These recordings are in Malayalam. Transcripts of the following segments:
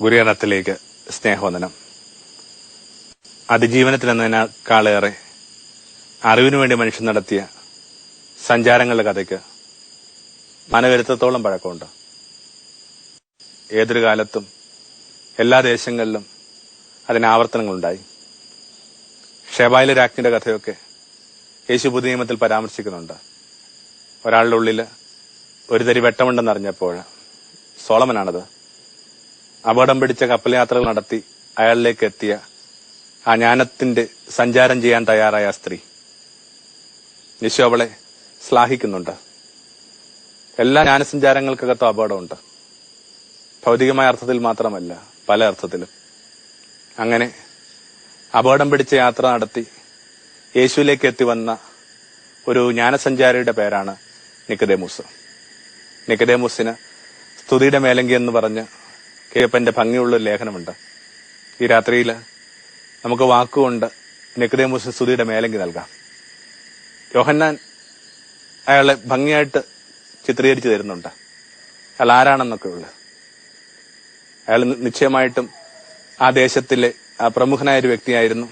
ഗുരുകരണത്തിലേക്ക് സ്നേഹവന്ദനം. അതിജീവനത്തിൽ എന്നതിനേക്കാളേറെ അറിവിനു വേണ്ടി മനുഷ്യൻ നടത്തിയ സഞ്ചാരങ്ങളുടെ കഥയ്ക്ക് മനവരുത്തത്തോളം പഴക്കമുണ്ട്. ഏതൊരു കാലത്തും എല്ലാ ദേശങ്ങളിലും അതിന് ആവർത്തനങ്ങളുണ്ടായി. ഷെബായിലെ രാജ്ഞിയുടെ കഥയൊക്കെ യേശു പുതിയ നിയമത്തിൽ പരാമർശിക്കുന്നുണ്ട്. ഒരാളുടെ ഉള്ളിൽ ഒരു തരി വെട്ടമുണ്ടെന്നറിഞ്ഞപ്പോൾ സോളമനാണത് അപകടം പിടിച്ച കപ്പൽ യാത്രകൾ നടത്തി അയാളിലേക്ക് എത്തിയ ആ ജ്ഞാനത്തിന്റെ സഞ്ചാരം ചെയ്യാൻ തയ്യാറായ സ്ത്രീ. യേശു അവളെ ശ്ലാഹിക്കുന്നുണ്ട് എല്ലാ ജ്ഞാനസഞ്ചാരങ്ങൾക്കകത്തും അപകടമുണ്ട്. ഭൗതികമായ അർത്ഥത്തിൽ മാത്രമല്ല പല അർത്ഥത്തിലും. അങ്ങനെ അപകടം പിടിച്ച യാത്ര നടത്തി യേശുവിലേക്ക് എത്തി വന്ന ഒരു ജ്ഞാനസഞ്ചാരിയുടെ പേരാണ് നിക്കദേമൂസ്. നിക്കദേമൂസിന് സ്തുതിയുടെ മേലങ്കി എന്ന് പറഞ്ഞ് കേപ്പന്റെ ഭംഗിയുള്ള ഒരു ലേഖനമുണ്ട്. ഈ രാത്രിയിൽ നമുക്ക് വാക്കുകൊണ്ട് നിക്കദേമൂസിന് സ്തുതിയുടെ മേലങ്കി നൽകാം. യോഹന്നാൻ അയാളെ ഭംഗിയായിട്ട് ചിത്രീകരിച്ചു തരുന്നുണ്ട്. അയാൾ ആരാണെന്നൊക്കെ ഉള്ളത് അയാൾ നിശ്ചയമായിട്ടും ആ ദേശത്തിലെ ആ പ്രമുഖനായ ഒരു വ്യക്തിയായിരുന്നു.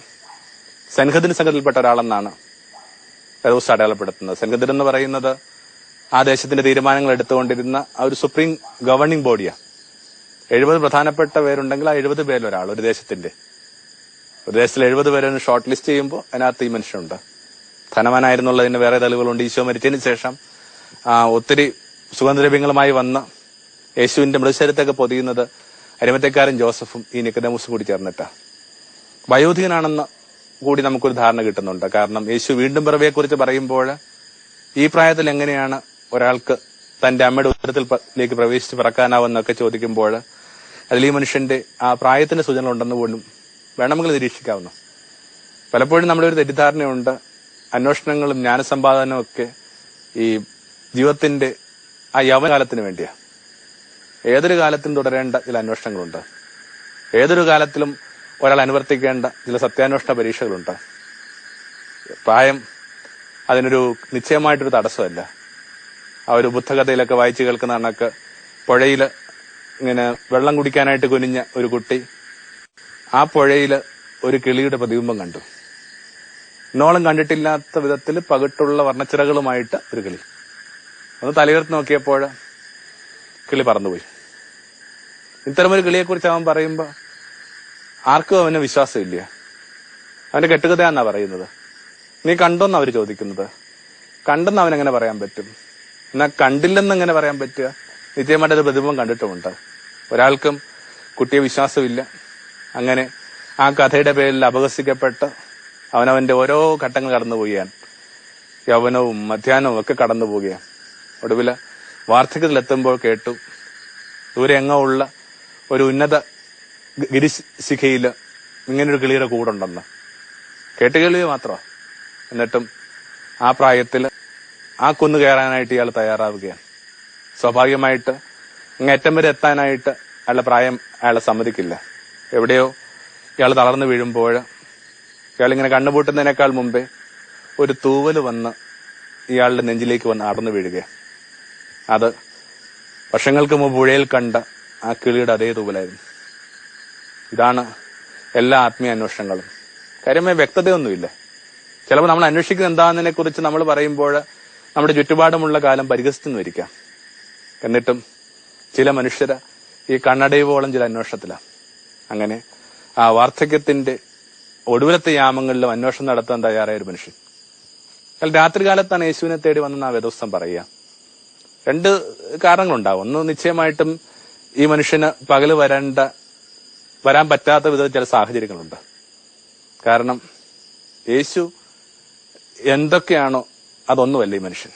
സൻഹദിന് സംഘത്തിൽപ്പെട്ട ഒരാളെന്നാണ് ഫെറോസ് അടയാളപ്പെടുത്തുന്നത്. സൻഹദിൻ എന്ന് പറയുന്നത് ആ ദേശത്തിന്റെ തീരുമാനങ്ങൾ എടുത്തുകൊണ്ടിരുന്ന ആ ഒരു സുപ്രീം ഗവർണിംഗ് ബോഡിയാണ്. എഴുപത് പ്രധാനപ്പെട്ട പേരുണ്ടെങ്കിൽ ആ എഴുപത് പേരിൽ ഒരാൾ ഒരു ദേശത്തിന്റെ ഒരു ദേശത്തിൽ എഴുപത് പേരെ ഷോർട്ട് ലിസ്റ്റ് ചെയ്യുമ്പോൾ അതിനകത്ത് ഈ മനുഷ്യനുണ്ട്. ധനവാനായിരുന്നുള്ളതിന് വേറെ തെളിവുകളുണ്ട്. ഈശോ മരിച്ചതിന് ശേഷം ഒത്തിരി സുഗന്ധദ്രവ്യങ്ങളുമായി വന്ന യേശുവിന്റെ മൃതശരീരത്തൊക്കെ പൊതിയുന്നത് അരിമത്തക്കാരൻ ജോസഫും ഈ നിക്കദമൂസും കൂടി ചേർന്നിട്ട. വയോധികനാണെന്ന് കൂടി നമുക്കൊരു ധാരണ കിട്ടുന്നുണ്ട്. കാരണം യേശു വീണ്ടും പിറവിയെക്കുറിച്ച് പറയുമ്പോൾ ഈ പ്രായത്തിൽ എങ്ങനെയാണ് ഒരാൾക്ക് തന്റെ അമ്മയുടെ ഉത്തരത്തിലേക്ക് പ്രവേശിച്ച് പിറക്കാനാവെന്നൊക്കെ ചോദിക്കുമ്പോൾ അതിൽ ഈ മനുഷ്യന്റെ ആ പ്രായത്തിന്റെ സൂചനകൾ ഉണ്ടെന്ന് പോലും വേണമെങ്കിൽ നിരീക്ഷിക്കാവുന്നു. പലപ്പോഴും നമ്മുടെ ഒരു തെറ്റിദ്ധാരണയുണ്ട്. അന്വേഷണങ്ങളും ജ്ഞാനസമ്പാദനവും ഒക്കെ ഈ ജീവിതത്തിന്റെ ആ യവനകാലത്തിന് വേണ്ടിയാ. ഏതൊരു കാലത്തും തുടരേണ്ട ചില അന്വേഷണങ്ങളുണ്ട്. ഏതൊരു കാലത്തിലും ഒരാൾ അനുവർത്തിക്കേണ്ട ചില സത്യാന്വേഷണ പരീക്ഷകളുണ്ട്. പ്രായം അതിനൊരു നിശ്ചയമായിട്ടൊരു തടസ്സമല്ല. ആ ഒരു ബുദ്ധകഥയിലൊക്കെ വായിച്ചു കേൾക്കുന്ന കണക്ക് പുഴയിൽ ഇങ്ങനെ വെള്ളം കുടിക്കാനായിട്ട് കുനിഞ്ഞ ഒരു കുട്ടി ആ പുഴയിൽ ഒരു കിളിയുടെ പ്രതിബിംബം കണ്ടു. ഇന്നോളം കണ്ടിട്ടില്ലാത്ത വിധത്തിൽ പകിട്ടുള്ള വർണച്ചിറകളുമായിട്ട് ഒരു കിളി. ഒന്ന് തലയുയർത്തി നോക്കിയപ്പോൾ കിളി പറന്നുപോയി. ഇത്തരമൊരു കിളിയെക്കുറിച്ച് അവൻ പറയുമ്പോൾ ആർക്കും അവന് വിശ്വാസമില്ല. അവന്റെ കെട്ടുകഥയാന്നാ പറയുന്നത്. നീ കണ്ടോന്ന് അവർ ചോദിക്കുന്നത്? കണ്ടെന്ന് അവൻ എങ്ങനെ പറയാൻ പറ്റും? എന്നാ കണ്ടില്ലെന്ന് എങ്ങനെ പറയാൻ പറ്റുക? നിശ്ചയമായിട്ട് ഒരു പ്രതിബിംബം കണ്ടിട്ടുമുണ്ട്. ഒരാൾക്കും കുട്ടിയെ വിശ്വാസമില്ല. അങ്ങനെ ആ കഥയുടെ പേരിൽ അപഹസിക്കപ്പെട്ട് അവനവന്റെ ഓരോ ഘട്ടങ്ങൾ കടന്നു പോവുകയാണ്. യൗവനവും മധ്യാഹ്നവും ഒക്കെ കടന്നു പോവുകയാണ്. ഒടുവിൽ വാർദ്ധക്യത്തിലെത്തുമ്പോൾ കേട്ടു ദൂരെ എങ്ങോ ഉള്ള ഒരു ഉന്നത ഗിരിശിഖയിൽ ഇങ്ങനൊരു കിളിയുടെ കൂടുണ്ടെന്ന്. കേട്ട് കേൾവി മാത്രമാണ് എന്നിട്ടും ആ പ്രായത്തിൽ ആ കുന്നു കയറാനായിട്ട് ഇയാൾ തയ്യാറാവുകയാണ്. സ്വാഭാവികമായിട്ട് അങ്ങേറ്റം വരെ എത്താനായിട്ട് അയാളുടെ പ്രായം അയാളെ സമ്മതിക്കില്ല. എവിടെയോ ഇയാൾ തളർന്നു വീഴുമ്പോൾ ഇയാൾ ഇങ്ങനെ കണ്ണുപൂട്ടുന്നതിനേക്കാൾ മുമ്പേ ഒരു തൂവൽ വന്ന് ഇയാളുടെ നെഞ്ചിലേക്ക് വന്ന് അടർന്നു വീഴുകയാണ്. അത് വർഷങ്ങൾക്ക് മുമ്പ് പുഴയിൽ കണ്ട ആ കിളിയുടെ അതേ തൂവലായിരുന്നു. ഇതാണ് എല്ലാ ആത്മീയ അന്വേഷണങ്ങളും. കാര്യമായ വ്യക്തതയൊന്നുമില്ല. ചിലപ്പോൾ നമ്മൾ അന്വേഷിക്കുന്നത് എന്താണെന്നതിനെ കുറിച്ച് നമ്മൾ പറയുമ്പോൾ നമ്മുടെ ചുറ്റുപാടുമുള്ള കാലം പരിഹസിച്ചെന്ന് വരിക്കാം എന്നിട്ടും ചില മനുഷ്യര് ഈ കണ്ണടയുവോളം ചില അന്വേഷണത്തിലാണ് അങ്ങനെ ആ വാർദ്ധക്യത്തിന്റെ ഒടുവിലത്തെ യാമങ്ങളിലും അന്വേഷണം നടത്താൻ തയ്യാറായ ഒരു മനുഷ്യൻ. രാത്രി രാത്രികാലത്താണ് യേശുവിനെ തേടി വന്നെന്ന് ആ വേദോസ്തം പറയുക. രണ്ട് കാരണങ്ങളുണ്ടാവും. ഒന്ന് നിശ്ചയമായിട്ടും ഈ മനുഷ്യന് പകൽ വരേണ്ട വരാൻ പറ്റാത്ത വിധത്തിൽ ചില സാഹചര്യങ്ങളുണ്ട്. കാരണം യേശു എന്തൊക്കെയാണോ അതൊന്നുമല്ല ഈ മനുഷ്യൻ.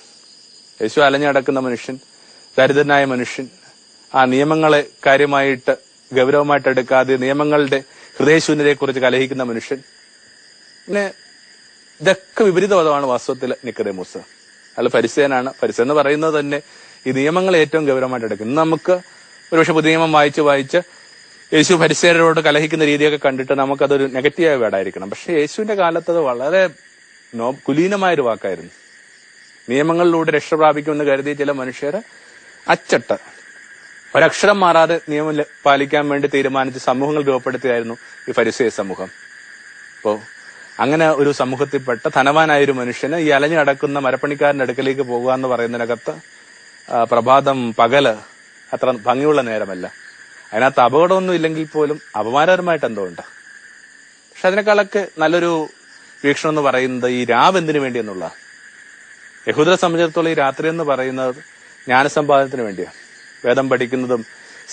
യേശു അലഞ്ഞടക്കുന്ന മനുഷ്യൻ ദരിദ്രനായ മനുഷ്യൻ ആ നിയമങ്ങളെ കാര്യമായിട്ട് ഗൗരവമായിട്ട് എടുക്കാതെ നിയമങ്ങളുടെ ഹൃദയശൂന്യതയെക്കുറിച്ച് കലഹിക്കുന്ന മനുഷ്യൻ. പിന്നെ ഇതൊക്കെ വിപരീതപദമാണ് വാസ്തവത്തിൽ നിക്കതേമൂസ് അല്ല പരിസയനാണ് പരിസയം എന്ന് പറയുന്നത് തന്നെ ഈ നിയമങ്ങൾ ഏറ്റവും ഗൗരവമായിട്ട് എടുക്കും. ഇന്ന് നമുക്ക് ഒരുപക്ഷെ പുതിയ നിയമം വായിച്ച് വായിച്ച് യേശു പരിസയരോട് കലഹിക്കുന്ന രീതിയൊക്കെ കണ്ടിട്ട് നമുക്കതൊരു നെഗറ്റീവായ വേടായിരിക്കണം. പക്ഷെ യേശുവിന്റെ കാലത്ത് അത് വളരെ നോ കുലീനമായ ഒരു വാക്കായിരുന്നു. നിയമങ്ങളിലൂടെ രക്ഷ പ്രാപിക്കുമെന്ന് കരുതിയ ചില മനുഷ്യര് അച്ചട്ട്. ഒരക്ഷരം മാറാതെ നിയമം പാലിക്കാൻ വേണ്ടി തീരുമാനിച്ച് സമൂഹങ്ങൾ രൂപപ്പെടുത്തിയായിരുന്നു ഈ ഫരിസേയ സമൂഹം. അപ്പോ അങ്ങനെ ഒരു സമൂഹത്തിൽപ്പെട്ട ധനവാനായ ഒരു മനുഷ്യന് ഈ അലഞ്ഞു നടക്കുന്ന മരപ്പണിക്കാരന്റെ അടുക്കലേക്ക് പോകുക എന്ന് പറയുന്നതിനകത്ത് പ്രഭാതം പകൽ അത്ര ഭംഗിയുള്ള നേരമല്ല. അതിനകത്ത് അപകടമൊന്നും ഇല്ലെങ്കിൽ പോലും അപമാനകരമായിട്ട് എന്തോ ഉണ്ട്. പക്ഷെ അതിനേക്കാളൊക്കെ നല്ലൊരു വീക്ഷണം എന്ന് പറയുന്നത് ഈ രാവ് എന്തിനു വേണ്ടി എന്നുള്ള. യഹൂദരെ സംബന്ധിച്ചിടത്തോളം ഈ രാത്രി എന്ന് പറയുന്നത് ജ്ഞാനസമ്പാദനത്തിന് വേണ്ടിയാണ് വേദം പഠിക്കുന്നതും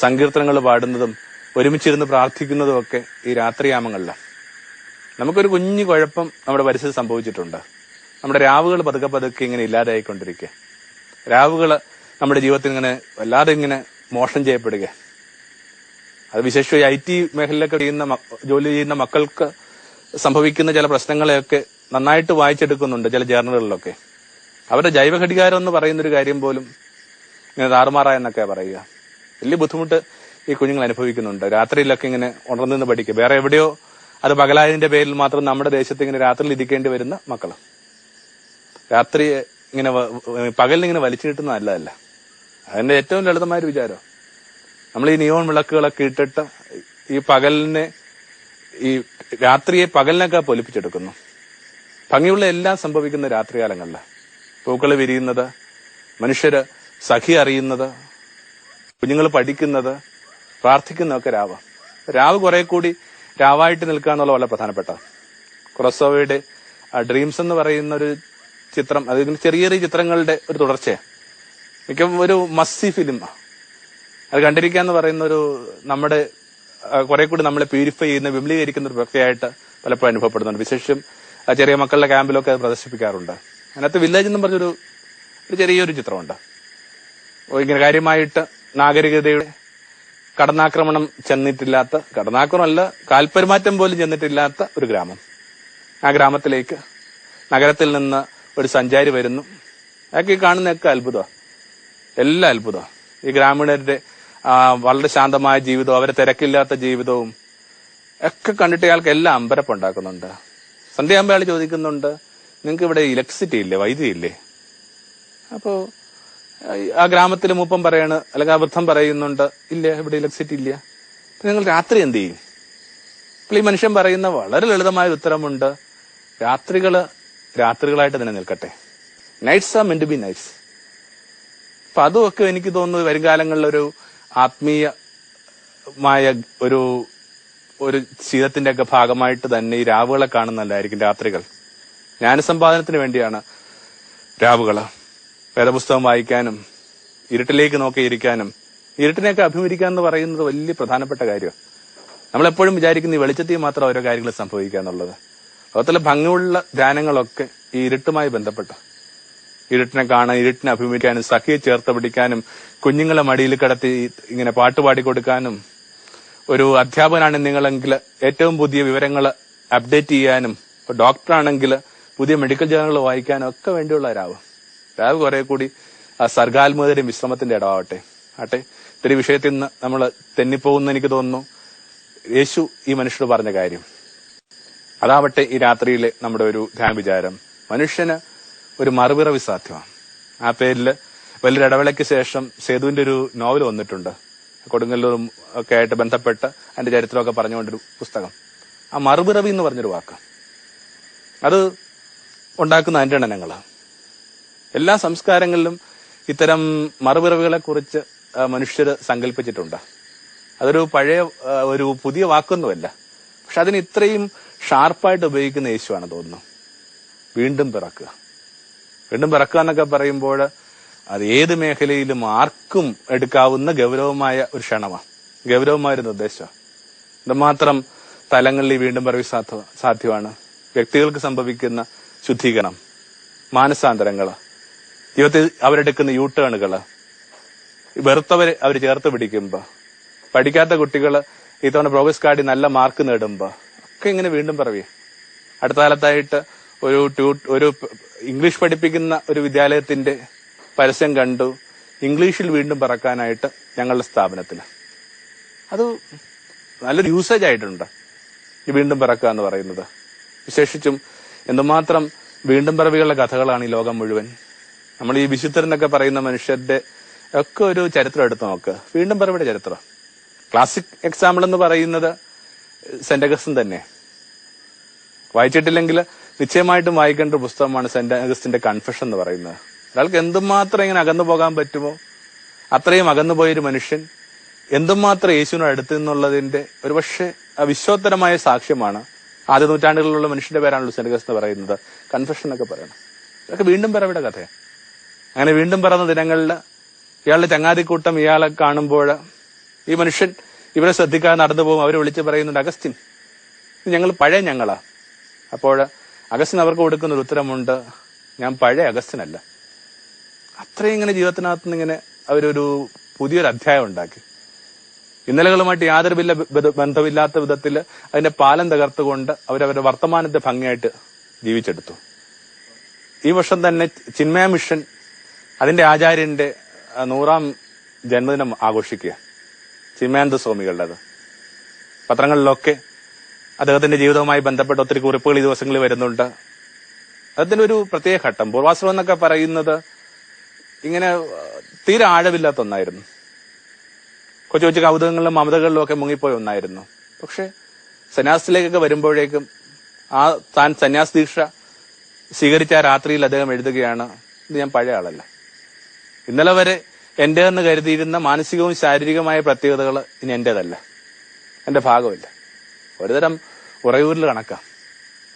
സങ്കീർത്തനങ്ങൾ പാടുന്നതും ഒരുമിച്ചിരുന്ന് പ്രാർത്ഥിക്കുന്നതും ഒക്കെ ഈ രാത്രിയാമങ്ങളിലാണ് നമുക്കൊരു കുഞ്ഞു കുഴപ്പം നമ്മുടെ പരിസ്ഥിതി സംഭവിച്ചിട്ടുണ്ട്. നമ്മുടെ രാവുകൾ പതുക്കെ പതുക്കെ ഇങ്ങനെ ഇല്ലാതായിക്കൊണ്ടിരിക്കുക രാവുകൾ നമ്മുടെ ജീവിതത്തിൽ ഇങ്ങനെ വല്ലാതെ ഇങ്ങനെ മോഷണം ചെയ്യപ്പെടുക അത് വിശേഷിച്ച് ഐ ടി മേഖലയിലൊക്കെ ചെയ്യുന്ന ജോലി ചെയ്യുന്ന മക്കൾക്ക് സംഭവിക്കുന്ന ചില പ്രശ്നങ്ങളെയൊക്കെ നന്നായിട്ട് വായിച്ചെടുക്കുന്നുണ്ട് ചില ജേർണലുകളിലൊക്കെ. അവരുടെ ജൈവഘടികാരം എന്ന് പറയുന്നൊരു കാര്യം പോലും ഇങ്ങനെ താറുമാറായെന്നൊക്കെ പറയുക. വലിയ ബുദ്ധിമുട്ട് ഈ കുഞ്ഞുങ്ങൾ അനുഭവിക്കുന്നുണ്ട്. രാത്രിയിലൊക്കെ ഇങ്ങനെ ഉണർന്നു പഠിക്കുക. വേറെ എവിടെയോ അത് പകലായതിന്റെ പേരിൽ മാത്രം നമ്മുടെ ദേശത്ത് ഇങ്ങനെ രാത്രിയിൽ ഇരിക്കേണ്ടി വരുന്ന മക്കൾ രാത്രി ഇങ്ങനെ ഇങ്ങനെ വലിച്ചു കിട്ടുന്ന നല്ലതല്ല. അതിന്റെ ഏറ്റവും ലളിതമായ ഒരു വിചാരം. നമ്മൾ ഈ നിയോൺ വിളക്കുകളൊക്കെ ഇട്ടിട്ട് ഈ പകലിനെ ഈ രാത്രിയെ പകലിനൊക്കെ പൊലിപ്പിച്ചെടുക്കുന്നു. ഭംഗിയുള്ള എല്ലാം സംഭവിക്കുന്ന രാത്രികാലങ്ങളിലാണ് പൂക്കൾ വിരിയുന്നത് മനുഷ്യര് സഖി അറിയുന്നത് കുഞ്ഞുങ്ങൾ പഠിക്കുന്നത് പ്രാർത്ഥിക്കുന്നതൊക്കെ രാവ്. രാവ് കുറെ കൂടി രാവായിട്ട് നിൽക്കുക എന്നുള്ള വളരെ പ്രധാനപ്പെട്ട ക്രോസോവയുടെ ഡ്രീംസ് എന്ന് പറയുന്ന ഒരു ചിത്രം അത് ചെറിയ ചെറിയ ചിത്രങ്ങളുടെ ഒരു തുടർച്ചയാണ് മിക്ക ഒരു മസ്സി ഫിലിം അത് കണ്ടിരിക്കുക എന്ന് പറയുന്ന ഒരു നമ്മുടെ കുറെ കൂടി നമ്മളെ പ്യൂരിഫൈ ചെയ്യുന്ന വിമലീകരിക്കുന്ന ഒരു പ്രക്രിയയായിട്ട് പലപ്പോഴും അനുഭവപ്പെടുന്നുണ്ട്. വിശേഷം ചെറിയ മക്കളുടെ ക്യാമ്പിലൊക്കെ അത് പ്രദർശിപ്പിക്കാറുണ്ട്. അതിനകത്ത് വില്ലേജ് എന്ന് പറഞ്ഞൊരു ചെറിയൊരു ചിത്രമുണ്ട്. ഇങ്ങനെ കാര്യമായിട്ട് നാഗരികതയുടെ കടന്നാക്രമണം ചെന്നിട്ടില്ലാത്ത കടന്നാക്രമണമല്ല കാൽപെരുമാറ്റം പോലും ചെന്നിട്ടില്ലാത്ത ഒരു ഗ്രാമം. ആ ഗ്രാമത്തിലേക്ക് നഗരത്തിൽ നിന്ന് ഒരു സഞ്ചാരി വരുന്നു. അയാൾക്ക് ഈ കാണുന്നതൊക്കെ അത്ഭുതമാണ് എല്ലാം അത്ഭുതമാണ് ഈ ഗ്രാമീണരുടെ വളരെ ശാന്തമായ ജീവിതവും അവരെ തിരക്കില്ലാത്ത ജീവിതവും ഒക്കെ കണ്ടിട്ട് അയാൾക്ക് എല്ലാം അമ്പരപ്പുണ്ടാക്കുന്നുണ്ട്. സന്ധ്യയാകുമ്പോൾ ചോദിക്കുന്നുണ്ട് നിങ്ങൾക്ക് ഇവിടെ ഇലക്ട്രിസിറ്റി ഇല്ലേ? വൈദ്യുതി ഇല്ലേ? അപ്പോ ആ ഗ്രാമത്തിൽ മൂപ്പം പറയാണ് അല്ലെങ്കിൽ അബദ്ധം പറയുന്നുണ്ട് ഇല്ല ഇവിടെ ഇലക്ട്രിസിറ്റി ഇല്ല നിങ്ങൾ രാത്രി എന്ത് ചെയ്യും? അപ്പോൾ ഈ മനുഷ്യൻ പറയുന്ന വളരെ ലളിതമായ ഉത്തരമുണ്ട്. രാത്രികൾ രാത്രികളായിട്ട് തന്നെ നിൽക്കട്ടെ. Nights are meant to be nights അപ്പൊ അതുമൊക്കെ എനിക്ക് തോന്നുന്നു വരും കാലങ്ങളിൽ ഒരു ആത്മീയമായ ഒരു ഒരു ശീതത്തിന്റെ ഒക്കെ ഭാഗമായിട്ട് തന്നെ ഈ രാവുകളെ കാണുന്നല്ലായിരിക്കും രാത്രികൾ. ജ്ഞാനസമ്പാദനത്തിന് വേണ്ടിയാണ് രാവുകൾ. വേദപുസ്തകം വായിക്കാനും ഇരുട്ടിലേക്ക് നോക്കിയിരിക്കാനും ഇരുട്ടിനെയൊക്കെ അഭിമുഖിക്കുക എന്ന് പറയുന്നത് വലിയ പ്രധാനപ്പെട്ട കാര്യമാണ് നമ്മളെപ്പോഴും വിചാരിക്കുന്ന ഈ വെളിച്ചത്തിൽ മാത്രം ഓരോ കാര്യങ്ങൾ സംഭവിക്കുക എന്നുള്ളത്. ലോകത്തിലെ ഭംഗിയുള്ള ധ്യാനങ്ങളൊക്കെ ഈ ഇരുട്ടുമായി ബന്ധപ്പെട്ട. ഇരുട്ടിനെ കാണാൻ ഇരുട്ടിനെ അഭിമുഖിക്കാനും സഖിയെ ചേർത്ത് പിടിക്കാനും കുഞ്ഞുങ്ങളെ മടിയിൽ കിടത്തി ഇങ്ങനെ പാട്ട് പാടിക്കൊടുക്കാനും ഒരു അധ്യാപകനാണ് നിങ്ങളെങ്കിൽ ഏറ്റവും പുതിയ വിവരങ്ങൾ അപ്ഡേറ്റ് ചെയ്യാനും ഡോക്ടറാണെങ്കിൽ പുതിയ മെഡിക്കൽ ജേണലുകൾ വായിക്കാനും ഒക്കെ വേണ്ടിയുള്ള രാവ് രാവ് കുറെ കൂടി സർഗാത്മകതയും വിശ്രമത്തിന്റെ ഇടമാവട്ടെ ആട്ടെ? ഇത്തിരി വിഷയത്തിൽ നിന്ന് നമ്മൾ തെന്നിപ്പോകുന്ന എനിക്ക് തോന്നുന്നു. യേശു ഈ മനുഷ്യരോട് പറഞ്ഞ കാര്യം. അതാവട്ടെ ഈ രാത്രിയിലെ നമ്മുടെ ഒരു ധ്യാന വിചാരം. മനുഷ്യന് ഒരു മറുപിറവി സാധ്യമാണ്. ആ പേരിൽ വലിയൊരു ഇടവേളയ്ക്ക് ശേഷം സേതുവിന്റെ ഒരു നോവൽ വന്നിട്ടുണ്ട്. കൊടുങ്ങല്ലൂരും ഒക്കെ ആയിട്ട് ബന്ധപ്പെട്ട് അതിന്റെ ചരിത്രമൊക്കെ പറഞ്ഞുകൊണ്ടൊരു പുസ്തകം. ആ മറുപിറവി എന്ന് പറഞ്ഞൊരു വാക്ക്. അത് ഉണ്ടാക്കുന്ന അനുരണനങ്ങൾ എല്ലാ സംസ്കാരങ്ങളിലും ഇത്തരം മറുപിറവുകളെ കുറിച്ച് മനുഷ്യർ സങ്കല്പിച്ചിട്ടുണ്ട് അതൊരു പഴയ ഒരു പുതിയ വാക്കൊന്നുമല്ല. പക്ഷെ അതിന് ഇത്രയും ഷാർപ്പായിട്ട് ഉപയോഗിക്കുന്ന യേശുവാണ് തോന്നുന്നു. വീണ്ടും പിറക്കുക. വീണ്ടും പിറക്കുക എന്നൊക്കെ പറയുമ്പോൾ അത് ഏത് മേഖലയിലും ആർക്കും എടുക്കാവുന്ന ഗൗരവമായ ഒരു ക്ഷണമാണ് ഗൗരവമായ ഒരു നിർദ്ദേശമാണ് എന്തുമാത്രം തലങ്ങളിൽ വീണ്ടും പിറവി സാധ്യ സാധ്യമാണ്. വ്യക്തികൾക്ക് സംഭവിക്കുന്ന ശുദ്ധീകരണം മാനസാന്തരങ്ങൾ ജീവിതത്തിൽ അവരെടുക്കുന്ന യൂ വെറുത്തവരെ അവർ ചേർത്ത് പിടിക്കുമ്പോ പഠിക്കാത്ത കുട്ടികൾ ഇത്തവണ പ്രോഗ്രസ് കാർഡിൽ നല്ല മാർക്ക് നേടുമ്പോ ഒക്കെ ഇങ്ങനെ വീണ്ടും പറവേ അടുത്ത കാലത്തായിട്ട് ഒരു ട്യൂ ഒരു ഇംഗ്ലീഷ് പഠിപ്പിക്കുന്ന ഒരു വിദ്യാലയത്തിന്റെ പരസ്യം കണ്ടു ഇംഗ്ലീഷിൽ വീണ്ടും പറക്കാനായിട്ട് ഞങ്ങളുടെ സ്ഥാപനത്തിൽ അത് നല്ലൊരു യൂസേജ് ആയിട്ടുണ്ട് ഈ വീണ്ടും പിറക്കുക എന്ന് പറയുന്നത്. വിശേഷിച്ചും എന്തുമാത്രം വീണ്ടും പറവികളുടെ കഥകളാണ് ഈ ലോകം മുഴുവൻ. നമ്മൾ ഈ വിശുദ്ധരെന്നൊക്കെ പറയുന്ന മനുഷ്യരുടെ ഒക്കെ ഒരു ചരിത്രം എടുത്ത് നോക്ക്. വീണ്ടും പറയുടെ ചരിത്രം. ക്ലാസിക് എക്സാമ്പിൾ എന്ന് പറയുന്നത് സെന്റ് അഗസ്റ്റിൻ തന്നെ. വായിച്ചിട്ടില്ലെങ്കിൽ നിശ്ചയമായിട്ടും വായിക്കേണ്ട ഒരു പുസ്തകമാണ് സെന്റ് അഗസ്റ്റിന്റെ കൺഫെഷൻ എന്ന് പറയുന്നത്. ഒരാൾക്ക് എന്തുമാത്രം ഇങ്ങനെ അകന്നു പോകാൻ പറ്റുമോ? അത്രയും അകന്നു പോയൊരു മനുഷ്യൻ എന്തുമാത്രം യേശുവിനോട് അടുത്ത് നിന്നുള്ളതിന്റെ ഒരുപക്ഷെ വിശ്വോത്തരമായ സാക്ഷ്യമാണ് ആദ്യ നൂറ്റാണ്ടുകളിലുള്ള മനുഷ്യന്റെ പേരാണല്ലോ സെന്റ് അഗസ്റ്റ് എന്ന് പറയുന്നത്. കൺഫെഷൻ എന്നൊക്കെ പറയണം. ഇതൊക്കെ വീണ്ടും പറയുടെ കഥയാണ്. അങ്ങനെ വീണ്ടും പറഞ്ഞ ദിനങ്ങളിൽ ഇയാളുടെ ചങ്ങാതിക്കൂട്ടം ഇയാളെ കാണുമ്പോൾ ഈ മനുഷ്യൻ ഇവരെ ശ്രദ്ധിക്കാതെ നടന്നു പോകും. അവരെ വിളിച്ച് പറയുന്നുണ്ട് അഗസ്റ്റിൻ ഞങ്ങൾ പഴയ ഞങ്ങളാ. അപ്പോൾ അഗസ്റ്റിൻ അവർക്ക് കൊടുക്കുന്ന ഒരു ഉത്തരമുണ്ട് ഞാൻ പഴയ അഗസ്റ്റിനല്ല. അത്രയും ഇങ്ങനെ ജീവിതത്തിനകത്ത് നിന്ന് ഇങ്ങനെ അവരൊരു പുതിയൊരു അധ്യായം ഉണ്ടാക്കി. ഇന്നലകളുമായിട്ട് യാതൊരു വില്ല ബന്ധമില്ലാത്ത വിധത്തിൽ അതിന്റെ പാലം തകർത്തുകൊണ്ട് അവരവരുടെ വർത്തമാനത്തെ ഭംഗിയായിട്ട് ജീവിച്ചെടുത്തു. ഈ വർഷം തന്നെ ചിന്മയ മിഷൻ അതിന്റെ ആചാര്യന്റെ നൂറാം ജന്മദിനം ആഘോഷിക്കുക. ചിമാനന്ദ സ്വാമികളുടേത്. പത്രങ്ങളിലൊക്കെ അദ്ദേഹത്തിന്റെ ജീവിതവുമായി ബന്ധപ്പെട്ട ഒത്തിരി കുറിപ്പുകൾ ഈ ദിവസങ്ങളിൽ വരുന്നുണ്ട്. അദ്ദേഹത്തിന്റെ ഒരു പ്രത്യേക ഘട്ടം. പൂർവാശ്രമം എന്നൊക്കെ പറയുന്നത് ഇങ്ങനെ തീരെ ആഴമില്ലാത്ത ഒന്നായിരുന്നു. കൊച്ചു കൊച്ചു കൗതുകങ്ങളിലും മമതകളിലും ഒക്കെ മുങ്ങിപ്പോയ ഒന്നായിരുന്നു. പക്ഷെ സന്യാസത്തിലേക്കൊക്കെ വരുമ്പോഴേക്കും ആ താൻ സന്യാസ ദീക്ഷ സ്വീകരിച്ച രാത്രിയിൽ അദ്ദേഹം എഴുതുകയാണ്. ഇത് ഞാൻ പഴയ ആളല്ല. ഇന്നലെ വരെ എന്റെ എന്ന് കരുതിയിരുന്ന മാനസികവും ശാരീരികവുമായ പ്രത്യേകതകൾ ഇനി എന്റേതല്ല. എന്റെ ഭാഗമില്ല. ഒരുതരം ഉറയൂരിൽ കണക്കാം.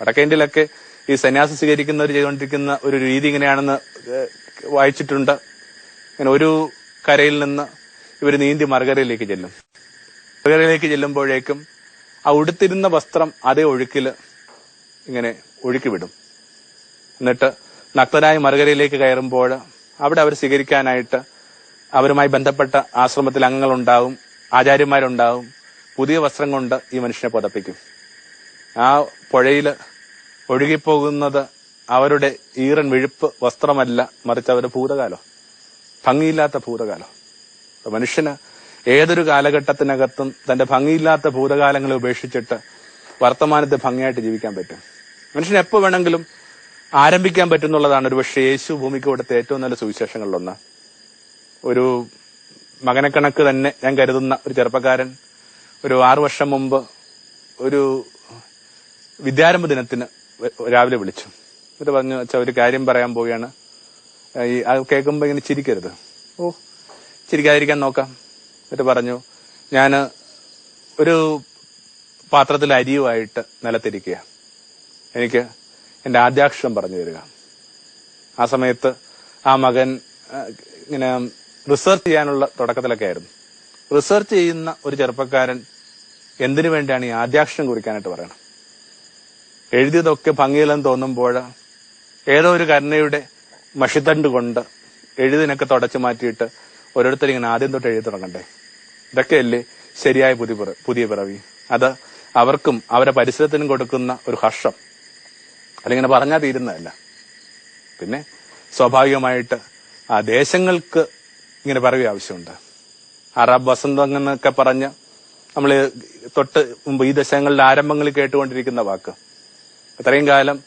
വടക്കേന്ത്യയിലൊക്കെ ഈ സന്യാസം സ്വീകരിക്കുന്നവർ ചെയ്തുകൊണ്ടിരിക്കുന്ന ഒരു രീതി ഇങ്ങനെയാണെന്ന് വായിച്ചിട്ടുണ്ട്. ഇങ്ങനെ ഒരു കരയിൽ നിന്ന് ഇവർ നീന്തി മറുകരയിലേക്ക് ചെല്ലും. മറുകരയിലേക്ക് ചെല്ലുമ്പോഴേക്കും ആ ഉടുത്തിരുന്ന വസ്ത്രം അതേ ഒഴുക്കിൽ ഇങ്ങനെ ഒഴുക്കി വിടും. എന്നിട്ട് നക്തനായി മറുകരയിലേക്ക് കയറുമ്പോൾ അവിടെ അവർ സ്വീകരിക്കാനായിട്ട് അവരുമായി ബന്ധപ്പെട്ട ആശ്രമത്തിൽ അംഗങ്ങളുണ്ടാവും ആചാര്യന്മാരുണ്ടാവും പുതിയ വസ്ത്രം കൊണ്ട് ഈ മനുഷ്യനെ പുതപ്പിക്കും. ആ പുഴയിൽ ഒഴുകിപ്പോകുന്നത് അവരുടെ ഈറൻ വിഴുപ്പ് വസ്ത്രമല്ല മറിച്ച് അവരുടെ ഭൂതകാലം. ഭംഗിയില്ലാത്ത ഭൂതകാലം. മനുഷ്യന് ഏതൊരു കാലഘട്ടത്തിനകത്തും തന്റെ ഭംഗിയില്ലാത്ത ഭൂതകാലങ്ങളെ ഉപേക്ഷിച്ചിട്ട് വർത്തമാനത്തെ ഭംഗിയായിട്ട് ജീവിക്കാൻ പറ്റും. മനുഷ്യന് എപ്പോ വേണമെങ്കിലും ആരംഭിക്കാൻ പറ്റുന്നുള്ളതാണ് ഒരു പക്ഷേ യേശു ഭൂമിക്ക് കൊടുത്ത ഏറ്റവും നല്ല സുവിശേഷങ്ങളിലൊന്ന്. ഒരു മകനെ കണക്ക് തന്നെ ഞാൻ കരുതുന്ന ഒരു ചെറുപ്പക്കാരൻ ഒരു ആറു വർഷം മുമ്പ് ഒരു വിദ്യാരംഭ ദിനത്തിന് രാവിലെ വിളിച്ചു. എന്നിട്ട് പറഞ്ഞു അച്ഛാ ഒരു കാര്യം പറയാൻ പോവുകയാണ്. ഈ അത് കേൾക്കുമ്പോൾ ഇങ്ങനെ ചിരിക്കരുത്. ഓ ചിരിക്കാതിരിക്കാൻ നോക്കാം. എന്നിട്ട് പറഞ്ഞു ഞാൻ ഒരു പാത്രത്തിൽ അരിയുമായിട്ട് നിലത്തിരിക്കുക എനിക്ക് എന്റെ ആദ്യാക്ഷരം പറഞ്ഞു തരിക. ആ സമയത്ത് ആ മകൻ ഇങ്ങനെ റിസർച്ച് ചെയ്യാനുള്ള തുടക്കത്തിലൊക്കെ ആയിരുന്നു. റിസർച്ച് ചെയ്യുന്ന ഒരു ചെറുപ്പക്കാരൻ എന്തിനു വേണ്ടിയാണ് ഈ ആദ്യാക്ഷരം കുറിക്കാനായിട്ട് പറയണം? എഴുതിയതൊക്കെ ഭംഗിയിലെന്ന് തോന്നുമ്പോൾ ഏതോ ഒരു കരുണയുടെ മഷിത്തണ്ട് കൊണ്ട് എഴുതിനൊക്കെ തുടച്ചു മാറ്റിയിട്ട് ഓരോരുത്തർ ഇങ്ങനെ ആദ്യം തൊട്ട് എഴുതി തുടങ്ങണ്ടേ? ഇതൊക്കെയല്ലേ ശരിയായ പുതിയ പുതിയ പിറവി. അത് അവർക്കും അവരെ പരിസരത്തിനും കൊടുക്കുന്ന ഒരു ഹർഷം. അതിങ്ങനെ പറഞ്ഞാൽ തീരുന്നതല്ല. പിന്നെ സ്വാഭാവികമായിട്ട് ആ ദേശങ്ങൾക്ക് ഇങ്ങനെ പറയുക ആവശ്യമുണ്ട്. അറബ് വസന്തം എന്നൊക്കെ പറഞ്ഞ് നമ്മൾ തൊട്ട് മുമ്പ് ഈ ദശകങ്ങളുടെ ആരംഭങ്ങളിൽ കേട്ടുകൊണ്ടിരിക്കുന്ന വാക്ക്. ഇത്രയും കാലം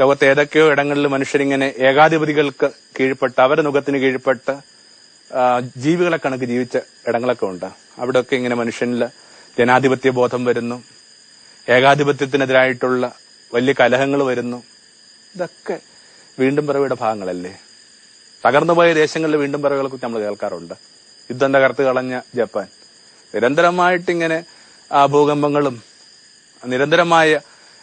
ലോകത്തെ ഏതൊക്കെയോ ഇടങ്ങളിൽ മനുഷ്യരിങ്ങനെ ഏകാധിപതികൾക്ക് കീഴ്പ്പെട്ട് അവരുടെ മുഖത്തിന് കീഴ്പ്പെട്ട് ജീവികളെ കണക്ക് ജീവിച്ച ഇടങ്ങളൊക്കെ ഉണ്ട്. അവിടെയൊക്കെ ഇങ്ങനെ മനുഷ്യനിൽ ജനാധിപത്യ ബോധം വരുന്നു. ഏകാധിപത്യത്തിനെതിരായിട്ടുള്ള വലിയ കലഹങ്ങൾ വരുന്നു. ഇതൊക്കെ വീണ്ടും പിറവിയുടെ ഭാഗങ്ങളല്ലേ? തകർന്നുപോയ ദേശങ്ങളിൽ വീണ്ടും പിറവികളെ കുറിച്ച് നമ്മൾ കേൾക്കാറുണ്ട്. യുദ്ധം തകർത്ത് കളഞ്ഞ ജപ്പാൻ. നിരന്തരമായിട്ടിങ്ങനെ ആ ഭൂകമ്പങ്ങളും നിരന്തരമായ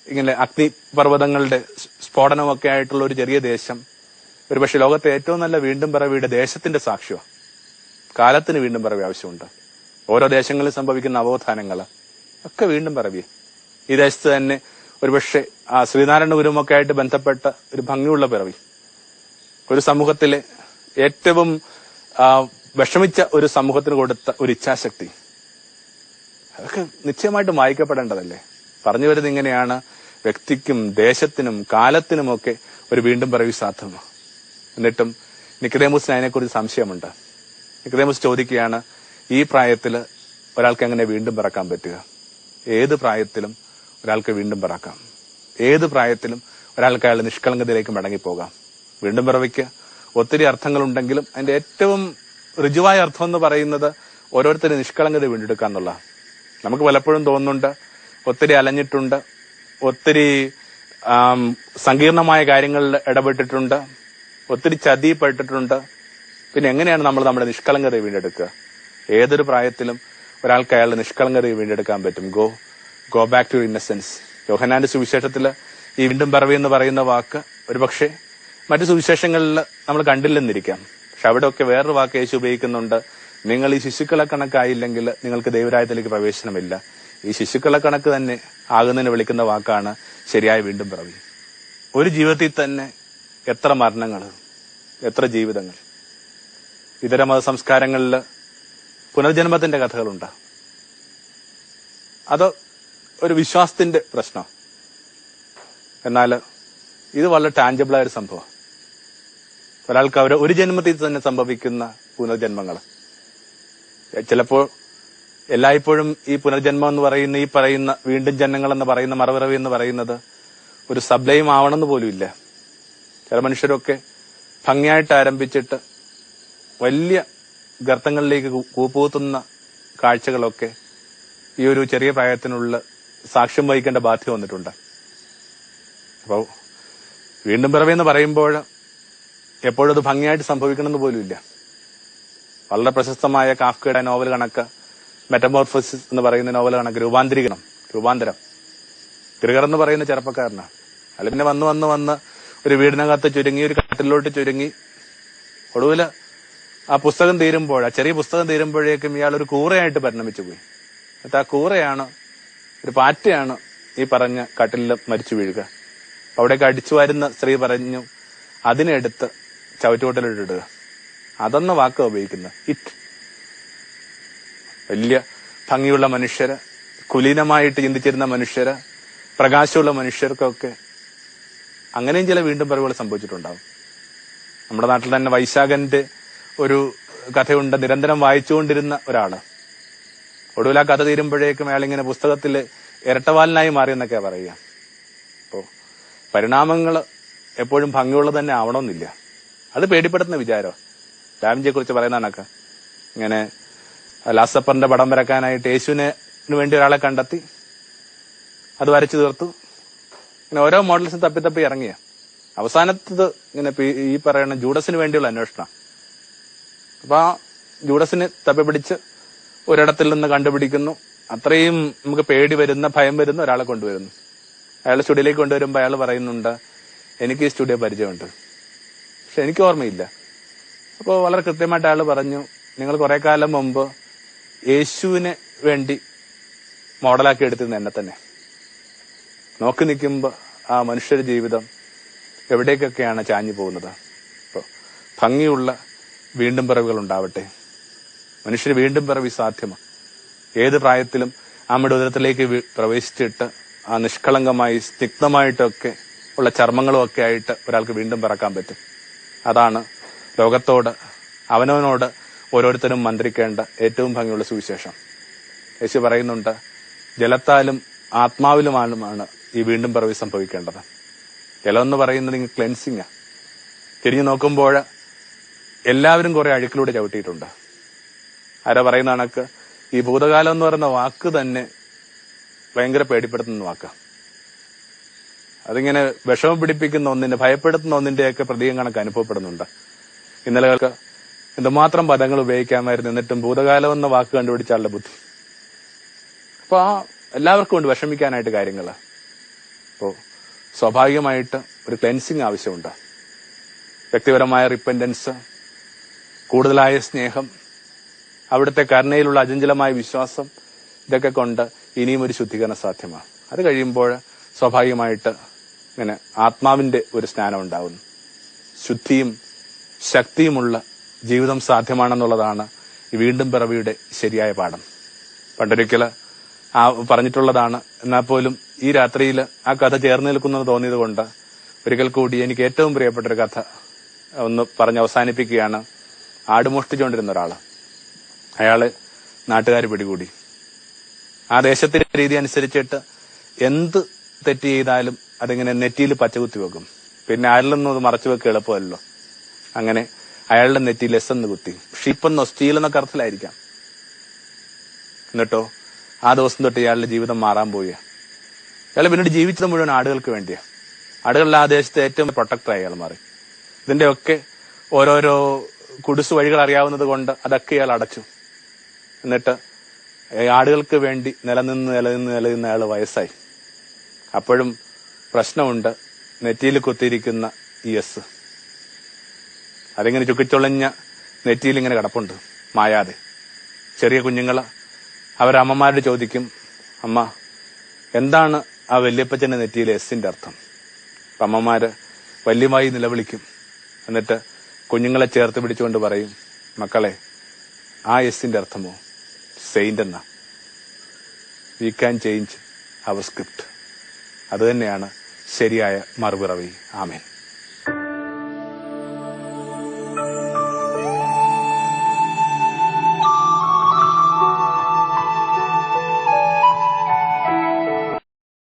ഇങ്ങനെ അഗ്നിപർവതങ്ങളുടെ സ്ഫോടനമൊക്കെ ആയിട്ടുള്ള ഒരു ചെറിയ ദേശം. ഒരുപക്ഷെ ലോകത്തെ ഏറ്റവും നല്ല വീണ്ടും പിറവിയുടെ ദേശത്തിന്റെ സാക്ഷ്യമാണ് കാലത്തിന് വീണ്ടും പിറവി ആവശ്യമുണ്ട്. ഓരോ ദേശങ്ങളിൽ സംഭവിക്കുന്ന അവബോധാനങ്ങൾ ഒക്കെ വീണ്ടും പിറവി. ഈ ദേശത്ത് തന്നെ ഒരുപക്ഷെ ആ ശ്രീനാരായണഗുരുമൊക്കെ ആയിട്ട് ബന്ധപ്പെട്ട ഒരു ഭംഗിയുള്ള പിറവി. ഒരു സമൂഹത്തിലെ ഏറ്റവും വിഷമിച്ച ഒരു സമൂഹത്തിന് കൊടുത്ത ഒരു ഇച്ഛാശക്തി. അതൊക്കെ നിശ്ചയമായിട്ടും വായിക്കപ്പെടേണ്ടതല്ലേ? പറഞ്ഞു വരുന്നത് ഇങ്ങനെയാണ്. വ്യക്തിക്കും ദേശത്തിനും കാലത്തിനുമൊക്കെ ഒരു വീണ്ടും പിറവി സാധ്യമാണ്. എന്നിട്ടും നിക്കതേമൂസിന് അതിനെക്കുറിച്ച് സംശയമുണ്ട്. നിക്കതേമൂസ് ചോദിക്കുകയാണ് ഈ പ്രായത്തിൽ ഒരാൾക്ക് എങ്ങനെ വീണ്ടും പിറക്കാൻ പറ്റുക? ഏത് പ്രായത്തിലും ഒരാൾക്ക് വീണ്ടും പിറക്കാം. ഏത് പ്രായത്തിലും ഒരാൾക്ക് അയാൾ നിഷ്കളങ്കതയിലേക്ക് മടങ്ങിപ്പോകാം. വീണ്ടും പിറവിക്ക് ഒത്തിരി അർത്ഥങ്ങളുണ്ടെങ്കിലും അതിന്റെ ഏറ്റവും ഋജുവായ അർത്ഥം എന്ന് പറയുന്നത് ഓരോരുത്തരും നിഷ്കളങ്കത വീണ്ടെടുക്കുക എന്നുള്ള നമുക്ക് പലപ്പോഴും തോന്നുന്നുണ്ട് ഒത്തിരി അലഞ്ഞിട്ടുണ്ട് ഒത്തിരി സങ്കീർണമായ കാര്യങ്ങളിൽ ഇടപെട്ടിട്ടുണ്ട് ഒത്തിരി ചതിപ്പെട്ടിട്ടുണ്ട്. പിന്നെ എങ്ങനെയാണ് നമ്മൾ നമ്മുടെ നിഷ്കളങ്കത വീണ്ടെടുക്കുക? ഏതൊരു പ്രായത്തിലും ഒരാൾക്ക് അയാളുടെ നിഷ്കളങ്കത വീണ്ടെടുക്കാൻ പറ്റും? Go go back to innocence യോഹനാന്റെ സുവിശേഷത്തിൽ ഈ വീണ്ടും എന്ന് പറയുന്ന വാക്ക് ഒരുപക്ഷെ മറ്റു സുവിശേഷങ്ങളിൽ നമ്മൾ കണ്ടില്ലെന്നിരിക്കാം. പക്ഷെ അവിടെയൊക്കെ വേറൊരു വാക്ക് യേശു ഉപയോഗിക്കുന്നുണ്ട്. നിങ്ങൾ ഈ ശിശുക്കളെ കണക്കായില്ലെങ്കിൽ നിങ്ങൾക്ക് ദൈവരായത്തിലേക്ക് പ്രവേശനമില്ല. ഈ ശിശുക്കളെ കണക്ക് തന്നെ ആകുന്നതിന് വിളിക്കുന്ന വാക്കാണ് ശരിയായ വീണ്ടും പിറവി. ഒരു ജീവിതത്തിൽ തന്നെ എത്ര മരണങ്ങൾ എത്ര ജീവിതങ്ങൾ. ഇതര മത സംസ്കാരങ്ങളിൽ പുനർജന്മത്തിന്റെ കഥകളുണ്ട്. അത് ഒരു വിശ്വാസത്തിന്റെ പ്രശ്നം. എന്നാൽ ഇത് വളരെ ടാഞ്ചബിൾ ആയ ഒരു സംഭവം ഒരാൾക്ക് അവർ ഒരു ജന്മത്തിൽ തന്നെ സംഭവിക്കുന്ന പുനർജന്മങ്ങൾ. ചിലപ്പോൾ എല്ലായ്പ്പോഴും ഈ പുനർജന്മം എന്ന് പറയുന്ന ഈ പറയുന്ന വീണ്ടും ജന്മങ്ങൾ എന്ന് പറയുന്ന മറവിറവി എന്ന് പറയുന്നത് ഒരു സബ്ലൈം ആവണമെന്ന് പോലും ഇല്ല. ചില മനുഷ്യരൊക്കെ ഭംഗിയായിട്ട് ആരംഭിച്ചിട്ട് വലിയ ഗർത്തങ്ങളിലേക്ക് കൂ- കൂപ്പുകുത്തുന്ന കാഴ്ചകളൊക്കെ ഈ ഒരു ചെറിയ പ്രായത്തിനുള്ള സാക്ഷ്യം വഹിക്കേണ്ട ബാധ്യത വന്നിട്ടുണ്ട്. അപ്പോൾ വീണ്ടും പിറവി എന്ന് പറയുമ്പോൾ എപ്പോഴും അത് ഭംഗിയായിട്ട് സംഭവിക്കണമെന്ന് പോലും ഇല്ല. വളരെ പ്രശസ്തമായ കാഫ്കയുടെ നോവൽ കണക്ക് മെറ്റമോർഫോസിസ് എന്ന് പറയുന്ന നോവൽ കണക്ക് രൂപാന്തരീകരണം രൂപാന്തരം. തിരുകർ എന്ന് പറയുന്ന ചെറുപ്പക്കാരനാണ്. അയാൾ പിന്നെ വന്ന് വന്ന് വന്ന് ഒരു വീടിനകത്ത് ചുരുങ്ങി ഒരു കട്ടിലോട്ട് ചുരുങ്ങി ഒടുവിൽ ആ പുസ്തകം തീരുമ്പോൾ ആ ചെറിയ പുസ്തകം തീരുമ്പോഴേക്കും ഇയാൾ ഒരു കൂറയായിട്ട് പരിണമിച്ചു പോയി. എന്നിട്ട് ആ കൂറയാണ് ഒരു പാറ്റയാണ് ഈ പറഞ്ഞ കട്ടിലിൽ മരിച്ചു വീഴുക. അവിടേക്ക് അടിച്ചു വരുന്ന സ്ത്രീ പറഞ്ഞു അതിനെടുത്ത് ചവറ്റുകൊട്ടലിട്ടിടുക അതെന്ന വാക്ക് ഉപയോഗിക്കുന്നത് ഇറ്റ് വലിയ ഭംഗിയുള്ള മനുഷ്യര് കുലീനമായിട്ട് ചിന്തിച്ചിരുന്ന മനുഷ്യര് പ്രകാശമുള്ള മനുഷ്യർക്കൊക്കെ അങ്ങനെയും ചില വീണ്ടും പറവുകൾ സംഭവിച്ചിട്ടുണ്ടാവും. നമ്മുടെ നാട്ടിൽ തന്നെ വൈശാഖന്റെ ഒരു കഥയുണ്ട്. നിരന്തരം വായിച്ചുകൊണ്ടിരുന്ന ഒരാൾ. ഒടുവിൽ ആ കഥ തീരുമ്പോഴേക്കും അയാൾ ഇങ്ങനെ പുസ്തകത്തിൽ ഇരട്ടവാലിനായി മാറി എന്നൊക്കെ പറയുക. അപ്പോൾ പരിണാമങ്ങൾ എപ്പോഴും ഭംഗിയുള്ളത് തന്നെ ആവണമെന്നില്ല. അത് പേടിപ്പെടുത്തുന്ന വിചാരം ഡാമിജിയെ കുറിച്ച് പറയുന്ന കണക്ക്. ഇങ്ങനെ ലാസപ്പറിന്റെ പടം വരക്കാനായിട്ട് യേശുവിനെ വേണ്ടി ഒരാളെ കണ്ടെത്തി അത് വരച്ചു തീർത്തു. ഇങ്ങനെ ഓരോ മോഡൽസും തപ്പി തപ്പി ഇറങ്ങിയ. അവസാനത്തത് ഇങ്ങനെ ഈ പറയുന്ന ജൂഡസിന് വേണ്ടിയുള്ള അന്വേഷണം. അപ്പൊ ആ ജൂഡസിന് തപ്പി പിടിച്ച് ഒരിടത്തിൽ നിന്ന് കണ്ടുപിടിക്കുന്നു. അത്രയും നമുക്ക് പേടി വരുന്ന ഭയം വരുന്ന ഒരാളെ കൊണ്ടുവരുന്നു. അയാൾ സ്റ്റുഡിയോയിലേക്ക് കൊണ്ടുവരുമ്പോൾ അയാൾ പറയുന്നുണ്ട് എനിക്ക് ഈ സ്റ്റുഡിയോ പരിചയമുണ്ട്. പക്ഷെ എനിക്ക് ഓർമ്മയില്ല. അപ്പോൾ വളരെ കൃത്യമായിട്ട് അയാൾ പറഞ്ഞു നിങ്ങൾ കുറെ കാലം മുമ്പ് യേശുവിന് വേണ്ടി മോഡലാക്കി എടുത്തിരുന്ന എന്നെ തന്നെ. നോക്കി നിൽക്കുമ്പോൾ ആ മനുഷ്യരുടെ ജീവിതം എവിടേക്കൊക്കെയാണ് ചാഞ്ഞു പോകുന്നത്? അപ്പോൾ ഭംഗിയുള്ള വീണ്ടും പിറവുകൾ ഉണ്ടാവട്ടെ. മനുഷ്യർ വീണ്ടും പിറവി സാധ്യമാണ് ഏത് പ്രായത്തിലും അമ്മയുടെ ഉദരത്തിലേക്ക് പ്രവേശിച്ചിട്ട് ആ നിഷ്കളങ്കമായി സ്നിഗ്ധമായിട്ടൊക്കെ ഉള്ള ചർമ്മങ്ങളും ഒക്കെ ആയിട്ട് ഒരാൾക്ക് വീണ്ടും പിറക്കാൻ പറ്റും. അതാണ് ലോകത്തോട് അവനവനോട് ഓരോരുത്തരും മന്ത്രിക്കേണ്ട ഏറ്റവും ഭംഗിയുള്ള സുവിശേഷം. യേശു പറയുന്നുണ്ട് ജലത്താലും ആത്മാവിലുമാണ് ഈ വീണ്ടും പിറവി സംഭവിക്കേണ്ടത്. ജലം എന്ന് പറയുന്നത് ക്ലെൻസിങ് തിരിഞ്ഞു നോക്കുമ്പോൾ എല്ലാവരും കുറെ അഴുക്കിലൂടെ ചവിട്ടിയിട്ടുണ്ട്. ആരാ പറയുന്ന കണക്ക്? ഈ ഭൂതകാലം എന്ന് പറയുന്ന വാക്ക് തന്നെ ഭയങ്കര പേടിപ്പെടുത്തുന്ന വാക്ക. അതിങ്ങനെ വിഷമം പിടിപ്പിക്കുന്ന ഒന്നിന്റെ ഭയപ്പെടുത്തുന്ന ഒന്നിന്റെയൊക്കെ പ്രതീകം കണക്ക് അനുഭവപ്പെടുന്നുണ്ട്. ഇന്നലെകൾക്ക് എന്തുമാത്രം പദങ്ങൾ ഉപയോഗിക്കാമായിരുന്നു എന്നിട്ടും ഭൂതകാലം എന്ന വാക്ക് കണ്ടുപിടിച്ച ആളുടെ ബുദ്ധി. അപ്പൊ ആ എല്ലാവർക്കും ഉണ്ട് വിഷമിക്കാനായിട്ട് കാര്യങ്ങൾ അപ്പോ സ്വാഭാവികമായിട്ട് ഒരു ക്ലെൻസിങ് ആവശ്യമുണ്ട്. വ്യക്തിപരമായ റിപ്പൻഡൻസ് കൂടുതലായ സ്നേഹം അവിടുത്തെ കരുണയിലുള്ള അചഞ്ചലമായ വിശ്വാസം ഇതൊക്കെ കൊണ്ട് ഇനിയും ഒരു ശുദ്ധീകരണം സാധ്യമാണ്. അത് കഴിയുമ്പോൾ സ്വാഭാവികമായിട്ട് ഇങ്ങനെ ആത്മാവിന്റെ ഒരു സ്നാനം ഉണ്ടാവുന്നു. ശുദ്ധിയും ശക്തിയുമുള്ള ജീവിതം സാധ്യമാണെന്നുള്ളതാണ് വീണ്ടും പിറവിയുടെ ശരിയായ പാഠം. പണ്ടൊരിക്കൽ ആ പറഞ്ഞിട്ടുള്ളതാണ് എന്നാൽ പോലും ഈ രാത്രിയിൽ ആ കഥ ചേർന്ന് നിൽക്കുന്നെന്ന് തോന്നിയത് കൊണ്ട് ഒരിക്കൽ കൂടി എനിക്ക് ഏറ്റവും പ്രിയപ്പെട്ട ഒരു കഥ ഒന്ന് പറഞ്ഞ് അവസാനിപ്പിക്കുകയാണ്. ആടുമോഷ്ടിച്ചുകൊണ്ടിരുന്ന ഒരാൾ അയാൾ നാട്ടുകാർ പിടികൂടി. ആ ദേശത്തിന്റെ രീതി അനുസരിച്ചിട്ട് എന്ത് തെറ്റ് ചെയ്താലും അതിങ്ങനെ നെറ്റിയിൽ പച്ചകുത്തി വെക്കും. പിന്നെ ആരിലൊന്നും അത് മറച്ചു വെക്കുക എളുപ്പമല്ലോ അങ്ങനെ അയാളുടെ നെറ്റി എസ് എന്ന് കുത്തി. ഷിപ്പെന്നോ സ്റ്റീൽ എന്നൊക്കെ അർത്ഥത്തിലായിരിക്കാം. എന്നിട്ടോ ആ ദിവസം തൊട്ട് ഇയാളുടെ ജീവിതം മാറാൻ പോവുക ഇയാൾ പിന്നീട് ജീവിച്ചത് മുഴുവൻ ആടുകൾക്ക് വേണ്ടിയാ. ആടുകളുടെ ആ ദേശത്തെ ഏറ്റവും പ്രൊട്ടക്ടറായി അയാൾ മാറി. ഇതിന്റെയൊക്കെ ഓരോരോ കുടിസ് വഴികൾ അറിയാവുന്നത് കൊണ്ട് അതൊക്കെ ഇയാൾ അടച്ചു. എന്നിട്ട് ആടുകൾക്ക് വേണ്ടി നിലനിന്ന് നിലനിന്ന് നിലനിന്ന് അയാൾ വയസ്സായി. അപ്പോഴും പ്രശ്നമുണ്ട്. നെറ്റിയിൽ കുത്തിയിരിക്കുന്ന ഈ എസ് അതിങ്ങനെ ചുക്കിച്ചുളഞ്ഞ നെറ്റിയിൽ ഇങ്ങനെ കിടപ്പുണ്ട്. മായാതെ. ചെറിയ കുഞ്ഞുങ്ങൾ അവരമ്മമാരോട് ചോദിക്കും അമ്മ എന്താണ് ആ വല്യപ്പച്ചന്റെ നെറ്റിയിലെ എസിന്റെ അർത്ഥം? അപ്പം അമ്മമാര് വല്യമായി നിലവിളിക്കും. എന്നിട്ട് കുഞ്ഞുങ്ങളെ ചേർത്ത് പിടിച്ചുകൊണ്ട് പറയും മക്കളെ ആ എസിന്റെ അർത്ഥമോ? സെയിന്റ് എന്ന. We can change our script അതുതന്നെയാണ് ശരിയായ മറുപിറവി. ആമേൻ.